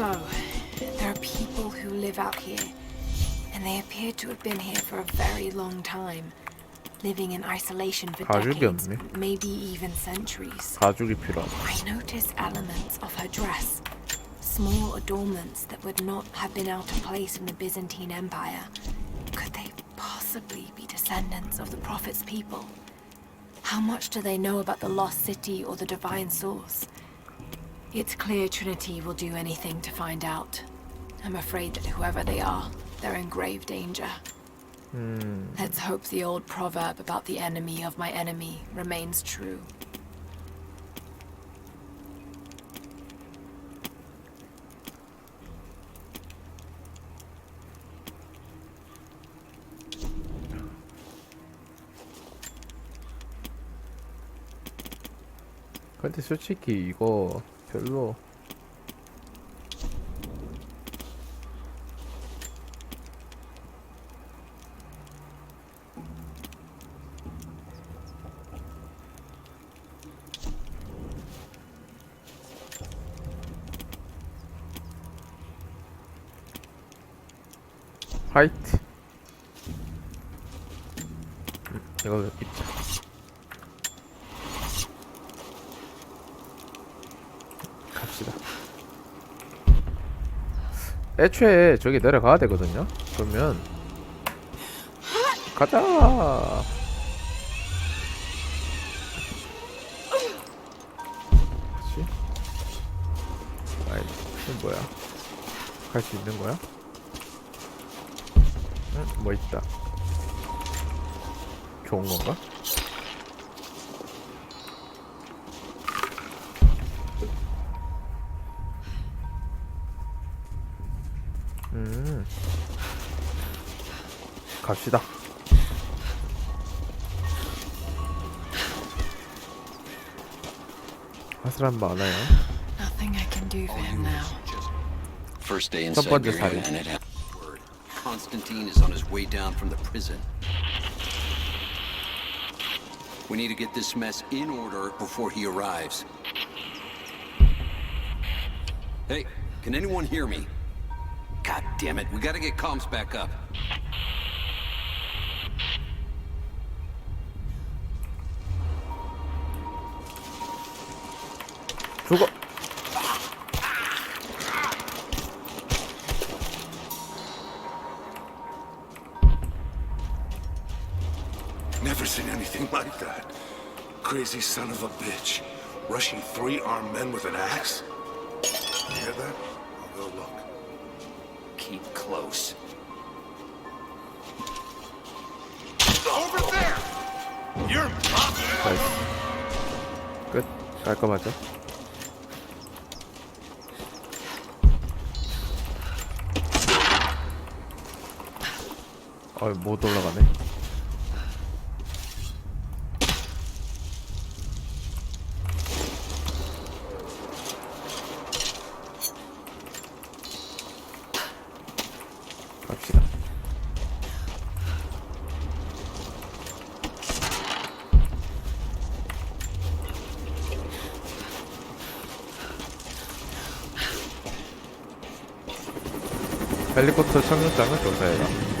So, there are people who live out here, and they appear to have been here for a very long time, living in isolation for 가죽이 decades, 없네. maybe even centuries. 가죽이 필요하다. I noticed elements of her dress, small adornments that would not have been out of place in the Byzantine Empire. Could they possibly be descendants of the Prophet's people? How much do they know about the lost city or the divine source? It's clear Trinity will do anything to find out. I'm afraid that whoever they are, they're in grave danger. Let's hope the old proverb about the enemy of my enemy remains true. 근데 솔직히 이거 별로 화이트 음, 이거 입자 갑시다. 애초에 저기 내려가야 되거든요. 그러면 가자. 아이, 이건 뭐야? 갈 수 있는 거야? 응, 뭐 있다. 좋은 건가? 갑시다. 화슬한 많아요. Nothing I can do for him now. First day in 첫 번째 Siberia, 살인. and it happened. Word. Constantine is on his way down from the prison. We need to get this mess in order before he arrives. Hey, can anyone hear me? God damn it, we gotta get comms back up. 죽어. Never seen anything like that. Crazy son of a bitch. Rushing three armed men with an axe? You hear that? I'll go look. Keep close. Over there! You're 나이스. 끝. 깔끔하죠? 어이, 못 올라가네. 갑시다. 헬리콥터 착륙장을 조사해라.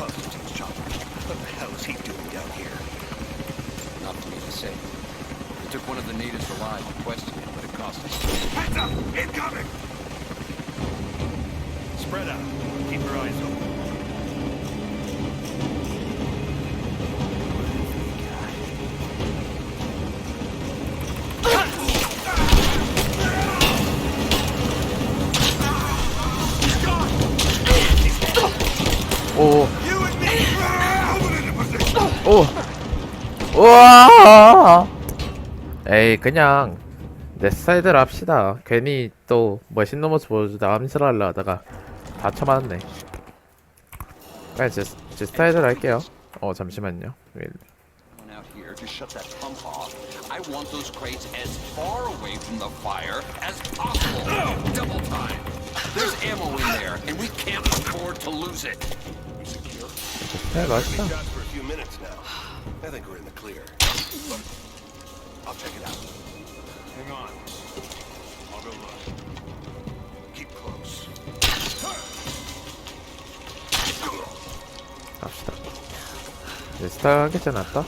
That was Constantine's chopper. What the hell is he doing down here? Not to me to say. We took one of the natives alive and questioned him, but it cost us. Heads up! Incoming! Spread out. Keep your eyes open. 에이, 그냥 내 스타일대로 합시다. 괜히 또 멋있는 모습 보여주다 암살하려 하다가 다 쳐맞네. 그냥 제, 제 스타일대로 할게요. 어 잠시만요. 왜 이래. One out here to shut that pump off. I want those crates as far away from the fire as possible. Double time. There's ammo in there, and we can't afford to lose it. 스타일 맛있다. Shots for a few minutes now. I think we're in the clear. I'll check it out. Hang on. I'll go look. Keep close. 갑시다. 내 스타일 하겠지 않았다?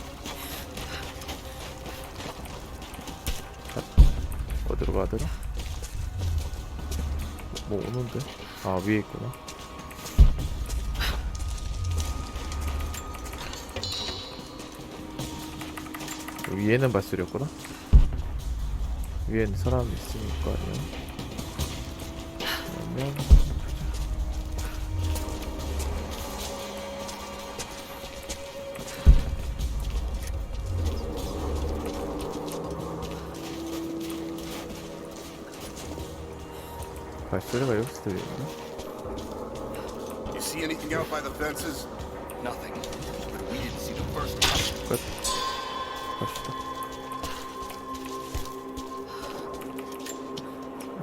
어디로 가야 되나? 뭐 오는데? 아 위에 있구나. 위에는 발소리였구나. 위에는 사람이 있으니까 아니야. 그러면 발소리가 여기서 들리네. You see anything out by the fences? Nothing. But we didn't see the first one. 끝. 갑시다.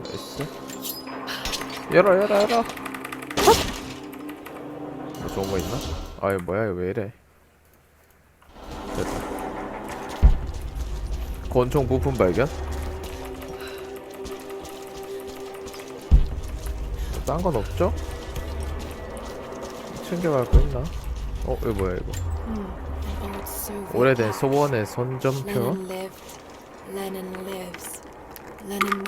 나이스. 열어, 열어, 열어. 헛! 뭐 좋은 거 있나? 아이 뭐야 이거 왜 이래? 됐다. 권총 부품 발견? 딴 건 없죠? 챙겨갈 거 있나? 어, 이거 뭐야 이거? Soviet 오래된. 소원의 선전표? Lenin lived. Lenin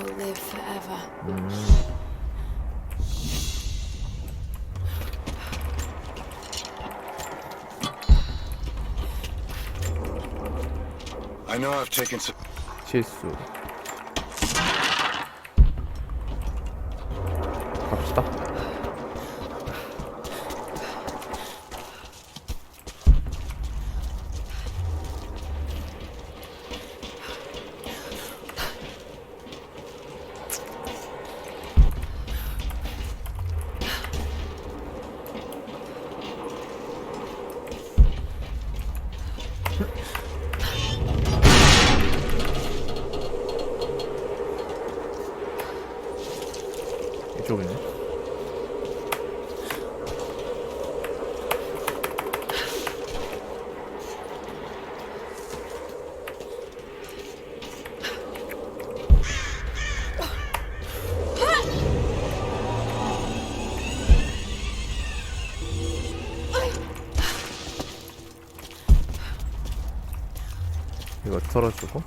이거 털어주고.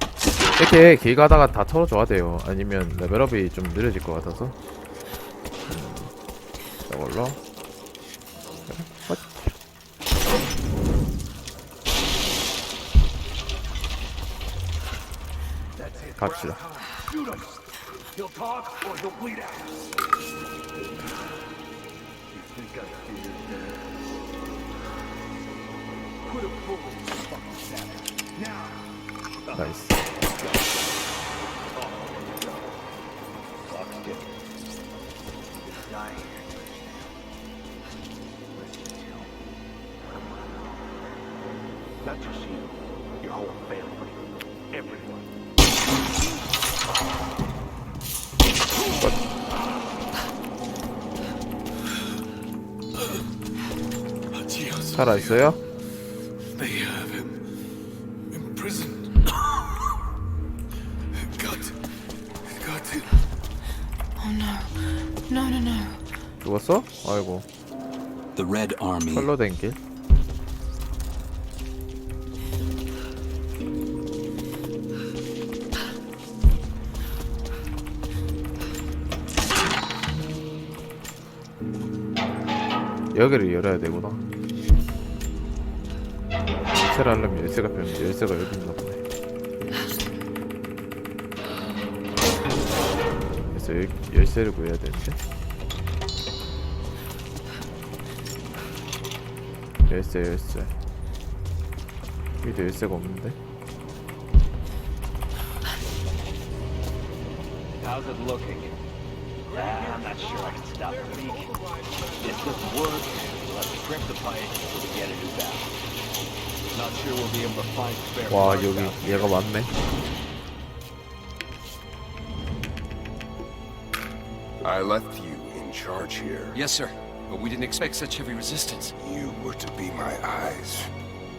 이렇게 길 가다가 다 털어줘야 돼요. 아니면 레벨업이 좀 느려질 것 같아서. 그래, 헛. 갑시다. He'll 나이스 everyone. 살아 있어요? 죽었어? 아이고. The Red Army. 철로 된길. 여기를 열어야 되구나. 열쇠를 하려면 열쇠가 필요한데 열쇠가 여기 있나 보네. 그래서 열, 열쇠를 구해야 되는데 열쇠 열쇠 여기도 열쇠가 없는데 How's it looking? Ah, I'm not sure I can stop the leak. This doesn't work. We'll have to crimp the pipe so we get a new valve. Not sure we'll be able to find spare 와 parts 여기 out there. 얘가 맞네 I left you in charge here. Yes, sir. But we didn't expect such heavy resistance. You were to be my eyes.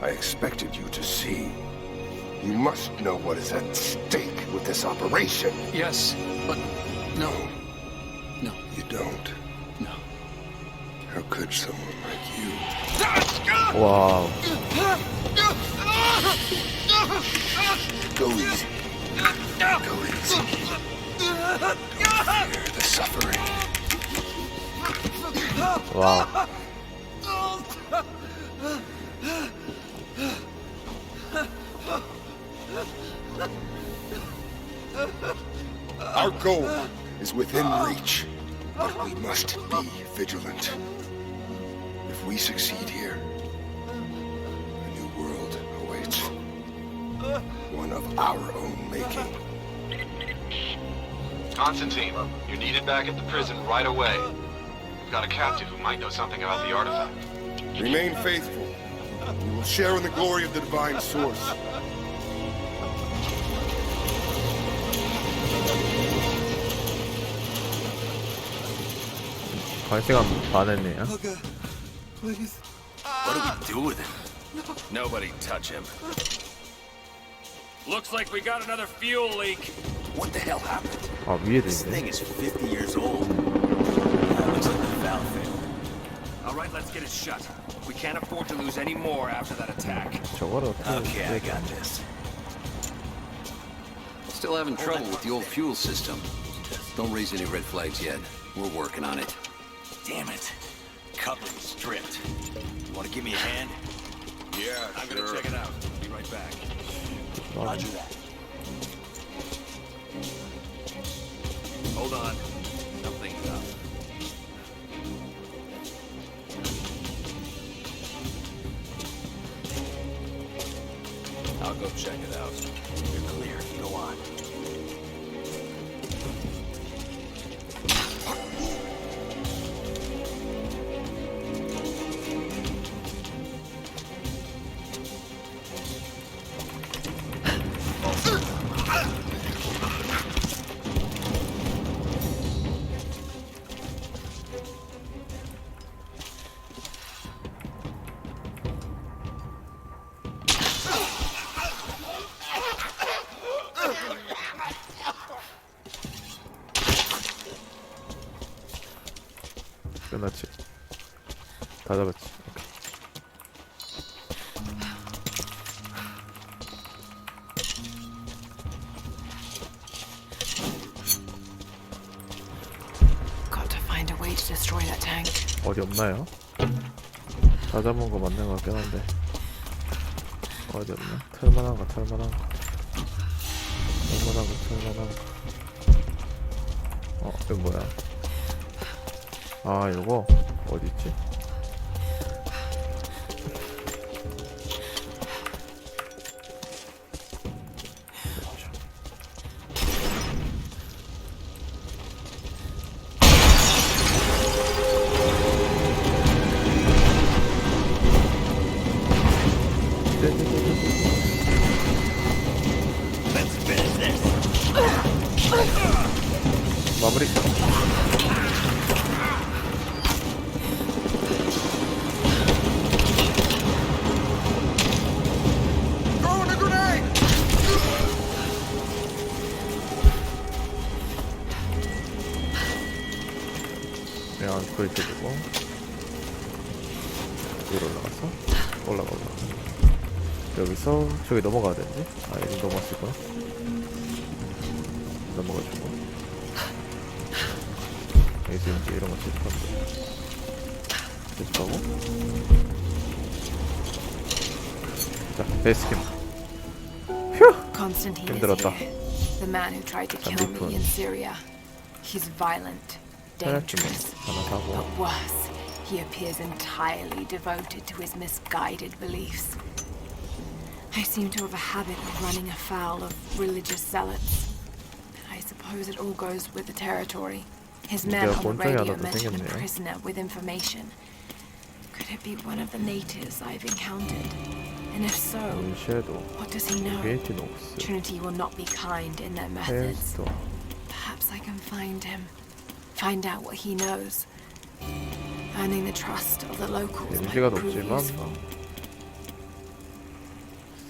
I expected you to see. You must know what is at stake with this operation. Yes, but no, no, You don't. no. How could someone like you? 와우 Go easy. Go easy. Fear the suffering. 와우 Our goal is within reach, but we must be vigilant. If we succeed here, a new world awaits. One of our own making. Constantine, you're needed back at the prison right away. We've got a captive who might know something about the artifact. Remain faithful. We will share in the glory of the divine source. 갈 시간 반했네요 What do we do with him? Nobody touch him. Looks like we got another fuel leak. What the hell happened? 아 위에도 This 있네 thing is 50 years old. Looks like the valve failed. All right, let's get it shut. We can't afford to lose any more after that attack. Okay, I got this. Still having trouble with the old fuel system. Don't raise any red flags yet. We're working on it. Damn it. Coupling stripped. You want to give me a hand? Yeah, I'm sure. gonna check it out. Be right back. Roger that. Hold on. I'll go check it out. 어디 없나요? 다 잡은 거 맞는 것 같긴 한데 어디 없나? 털만한 거 털만한 거 털만한 거 털만한 거 어? 이거 뭐야? 아 이거 어디 있지? 그렇게 두고 위로 올라가서 올라가 올라가 여기서 저기 넘어가야 되는데? 아 여기 넘어갔을거나. 넘어가지고. 여기서 이제 이런 거돼 채집하고? 자 베이스캠. Constantine is 힘들었다. The man who tried to kill me in Syria. He's violent, dangerous. But worse, he appears entirely devoted to his misguided beliefs. I seem to have a habit of running afoul of religious zealots. I suppose it all goes with the territory. His men on the radio mentioned a prisoner with information. Could it be one of the natives I've encountered? And if so, what does he know? Trinity will not be kind in their methods. Perhaps I can find him. Find out what he knows. Earning the trust of the locals prove 높지만 useful.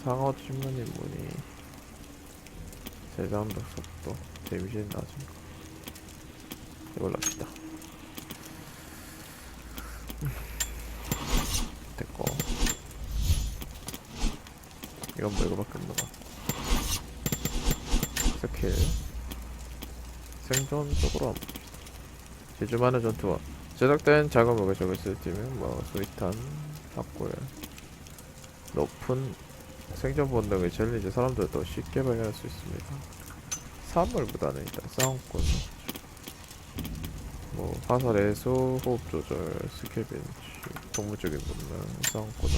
상어 찜문 인문이 재장도 속도 데미지는 낮은 거 이걸로 합시다 됐고 이건 뭐 이거밖에 없는 거 스킬 생존 쪽으로 한번 제주 많은 전투와 제작된 자금목의 적을 쓸 때면 뭐 소위탄 확고해 높은 생존 본능의 챌린지 사람들을 더 쉽게 발견할 수 있습니다. 사물보다는 일단 싸움꾼 뭐 화살 해소, 호흡 조절, 스킬 벤치, 동물적인 본능, 싸움꾼은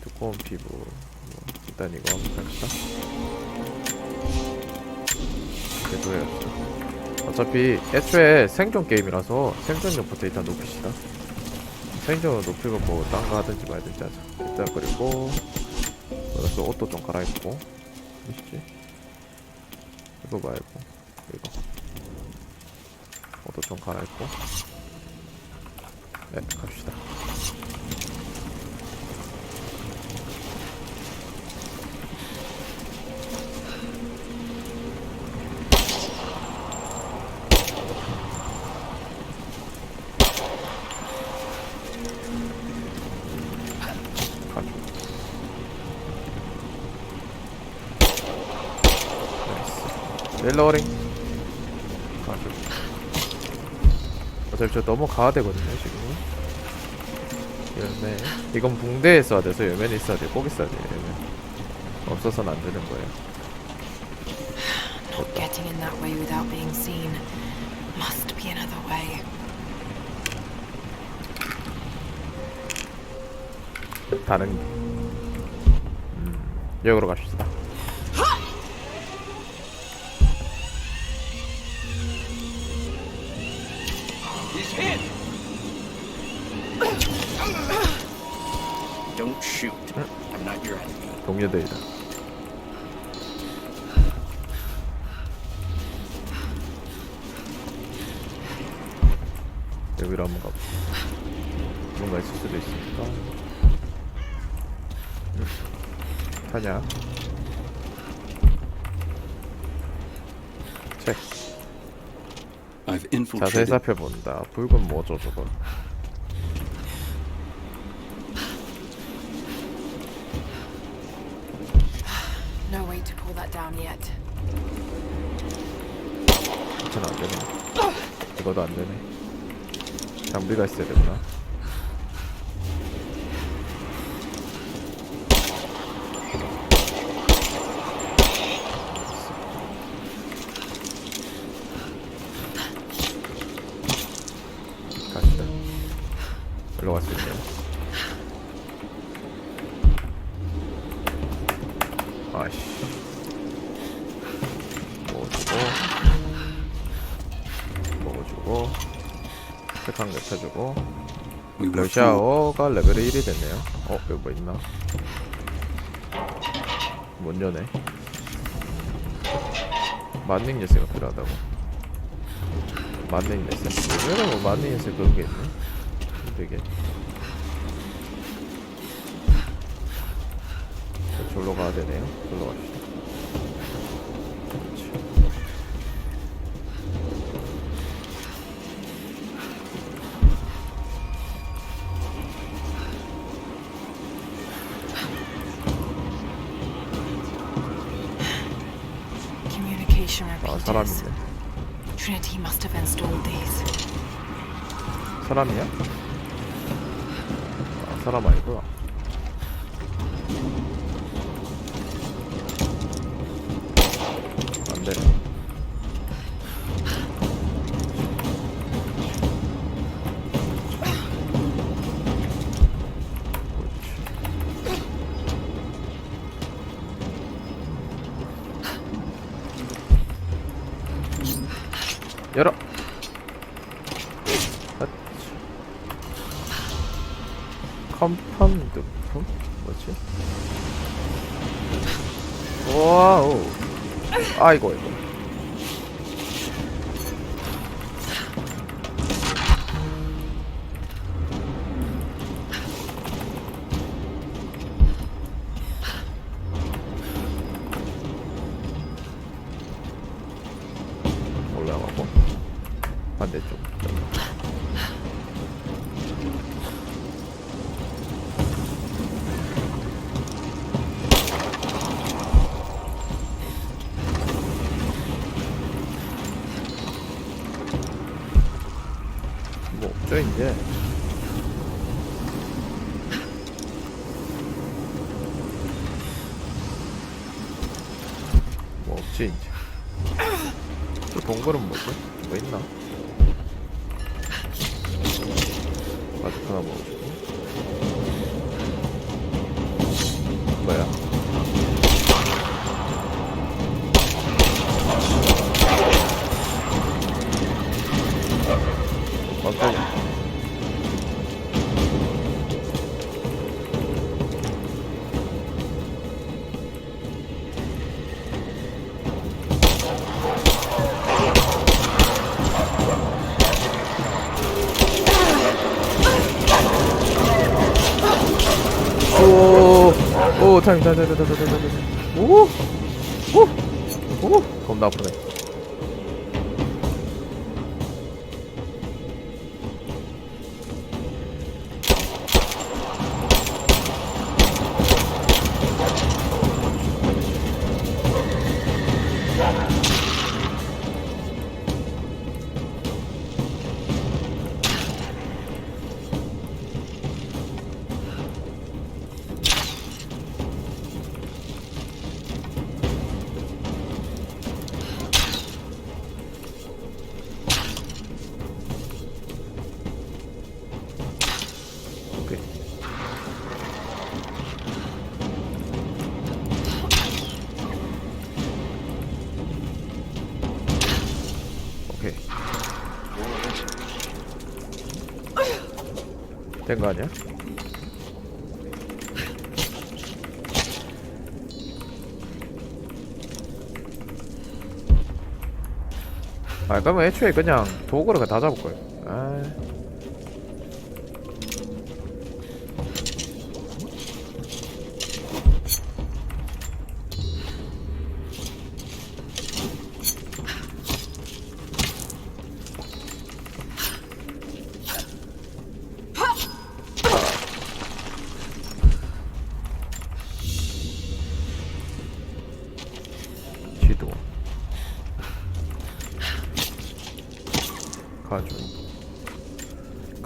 두꺼운 피부 뭐 일단 이거 한번 합시다. 계속 해야겠다. 어차피 애초에 생존 게임이라서 생존력부터 일단 높이시다. 생존을 높이고 뭐 딴 거 하든지 말든지 하자. 일단 그리고 그래서 옷도 좀 갈아입고. 어디지? 이거 말고 이거. 옷도 좀 갈아입고. 네 갑시다 나이스 릴러링 가죠 어차피 저 너무 가야 되거든요 지금. 열매. 이건 붕대에 써야 돼서 열매는 있어야 돼꼭 있어야 돼 열매. 없어서는 안 되는 거예요. Not getting in that way without being seen. Must be another way. 다른. 음, 여기로 갑시다 Don't shoot. I'm not your enemy. 동료들이다 여기로 한번 가봅시다 뭔가 있을 수도 있으니까 음. 타냐 자세히 infiltrated. 살펴본다. 붉은 뭐죠 저거 No way to pull that down yet. 괜찮아 안 되네. 이거도 안 되네. 장비가 있어야 되구나 러시아어가 레벨이 1이 됐네요. 어 여기 뭐 있나? 못 여네. 만능 열쇠가 필요하다고. 만능 열쇠 요즘에는 뭐 만능 열쇠 그런 게 있네? 되게. 저기로 가야 되네요. 저기로 갑시다 사람 있네 Trinity must have installed these. 사람이야? 아, 사람 아니구나. 열어. 아, 컴파운드 품? 뭐지? 와우. 아이고 이거. 뭐 없죠 이제 뭐 없지 이제 또 동굴은 뭐지? 뭐 있나? 아직 하나 먹어주고 뭐야? 오, 오, 타임, 타임, 타임, 타임, 타임, 타임, 타임. 오, 오, 오, 겁나 아프네. 된 거 아니야? 아, 그러면 애초에 그냥 도구를 다 잡을 거예요.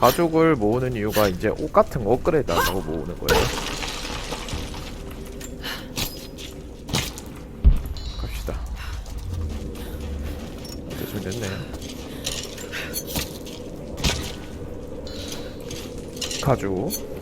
가죽을 모으는 이유가 이제 옷 같은 거 업그레이드 하려고 모으는 거예요. 갑시다. 대충 됐네 가죽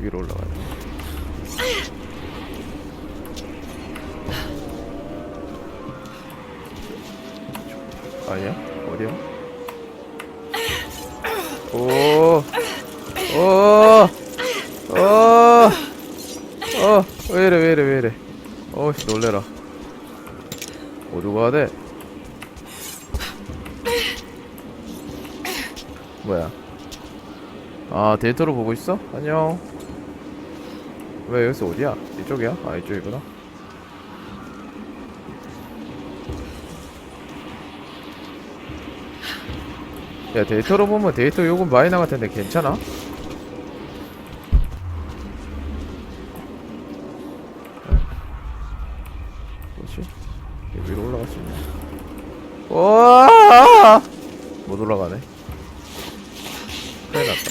위로 올라가야 돼 아니야? 어디야? 오, 오, 오, 어, 왜 이래, 왜 이래, 왜 이래. 어씨, 놀래라. 어디로 가야 돼? 뭐야? 아, 데이터로 보고 있어? 안녕. 왜 여기서 어디야? 이쪽이야? 아, 이쪽이구나. 야, 데이터로 보면 데이터 요금 많이 나갈 텐데 괜찮아? 뭐지? 위로 올라갈 수 있나? 와! 못 올라가네. 큰일 났다.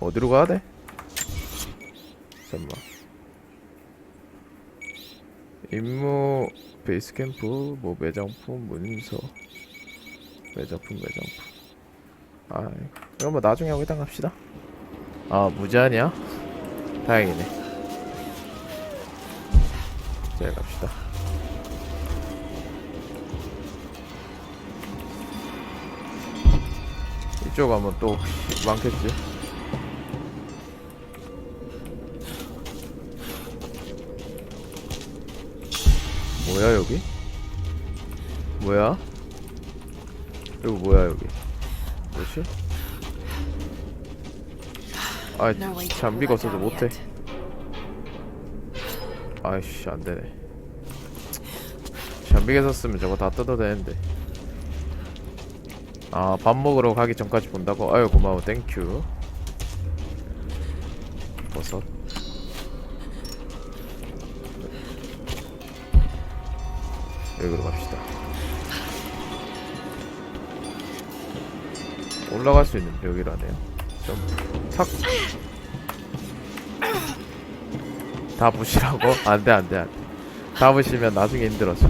어디로 가야 돼? 잠깐만. 임무 베이스 캠프 뭐 매장품 문서. 매장품 매장품. 아 이거 뭐 나중에 하고 일단 갑시다. 아 무제한이야? 다행이네. 자 갑시다. 이쪽 가면 또 많겠지 뭐야 여기? 뭐야? 이거 뭐야 여기? 뭐지? 아 pull 없어서 못해. 아이씨 안되네 장비가 있었으면 저거 다 뜯어야 되는데 아 밥 먹으러 가기 전까지 본다고? 아유 고마워 땡큐 버섯 여기로 갑시다. 올라갈 수 있는 벽이라네요. 좀탁. 다 부시라고? 안돼 안돼 안돼. 다 부시면 나중에 힘들어져